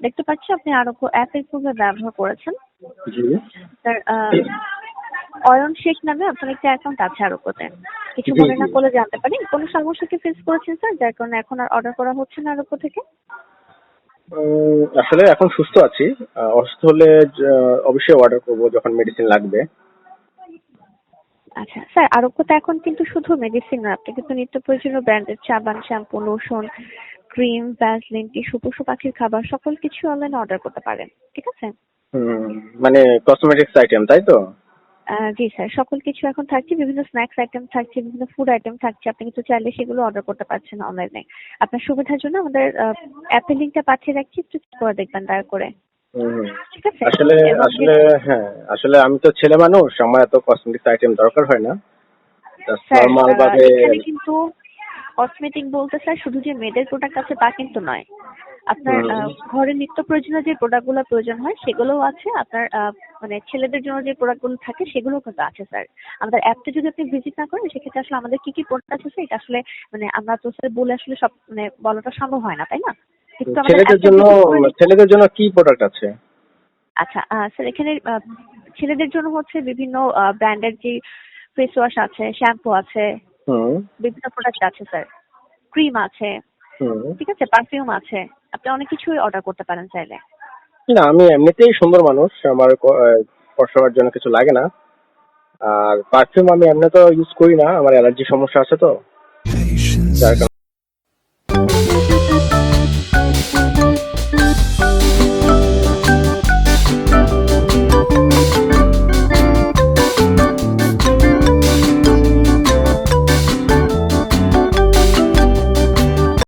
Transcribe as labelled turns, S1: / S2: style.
S1: দেখতে পাচ্ছি আপনি আরোগ্য অ্যাপের পূর্বে ব্যবহার করেছেন। স্যার অয়ন শেখ নামে আপনার একটা অ্যাকাউন্ট আছে আরও আরোগ্যতে কিছু মনে না। করলে জানতে পারি। কোনো সমস্যা কি ফেস করেছেন স্যার যার কারণে এখন আর অর্ডার করা হচ্ছে না আরোগ্য থেকে?
S2: আসলে এখন সুস্থ আছি। অসুস্থ হলে অবশ্যই অর্ডার করব যখন মেডিসিন লাগবে।
S1: আচ্ছা স্যার আরোগ্যতে এখন কিন্তু শুধু মেডিসিন না আপনি কিন্তু নিত্য প্রয়োজনীয় ব্র্যান্ডের সাবান shampoo lotion cream Vaseline tissue পশু পাখির খাবার সকল কিছু অনলাইনে অর্ডার করতে পারেন ঠিক আছে?
S2: মানে কসমেটিক্স আইটেম তাই তো?
S1: জি স্যার সকল কিছু এখন থাকছে বিভিন্ন স্ন্যাক্স আইটেম থাকছে বিভিন্ন ফুড আইটেম থাকছে আপনি কিন্তু চাইলে সেগুলো অর্ডার করতে পারছেন অনলাইনে আপনার সুবিধার জন্য আমাদের অ্যাপের লিঙ্কটা পাঠিয়ে রাখছি একটু check করে দেখবেন দয়া করে। ঠিক আছে?
S2: আসলে আসলে হ্যাঁ আসলে আমি তো ছেলে মানুষ আমার এত কসমেটিক্স আইটেম দরকার হয় না। নর্মাল ভাবে
S1: কিন্তু কসমেটিক বলতে স্যার শুধু যে মেয়েদের প্রোডাক্ট আছে তা কিন্তু নয়। আপনার আহ, ঘরে নিত্য প্রয়োজনীয় যে প্রোডাক্টগুলো প্রয়োজন হয় সেগুলোও আছে। আপনার আহ, মানে ছেলেদের জন্য যে প্রোডাক্টগুলো থাকে সেগুলোও কিন্তু আছে স্যার আমাদের অ্যাপটা যদি আপনি ভিজিট না করেন সেক্ষেত্রে আসলে আমাদের কি কি প্রোডাক্ট আছে স্যার এটা আসলে মানে আমরা তো স্যার বলে আসলে সব মানে বলাটা সম্ভব হয় না তাই না? কিন্তু আমাদের
S2: ছেলেদের জন্য ছেলেদের জন্য কি প্রোডাক্ট আছে?
S1: আচ্ছা স্যার এখানে ছেলেদের জন্য হচ্ছে বিভিন্ন ব্র্যান্ডের যে ফেস ওয়াশ আছে শ্যাম্পু আছে বিভিন্ন প্রোডাক্ট আছে স্যার ক্রিম আছে।
S2: হুম।
S1: ঠিক আছে? পারফিউম আছে। আপনি অনেক কিছুই অর্ডার করতে পারেন চাইলে।
S2: না আমি এমনিতেই সুন্দর মানুষ। আমার পড়াশোনার জন্য কিছু লাগে না। আর পারফিউম আমি এমনি তো ইউজ করি না। আমার অ্যালার্জি সমস্যা আছে তো। যার কারণে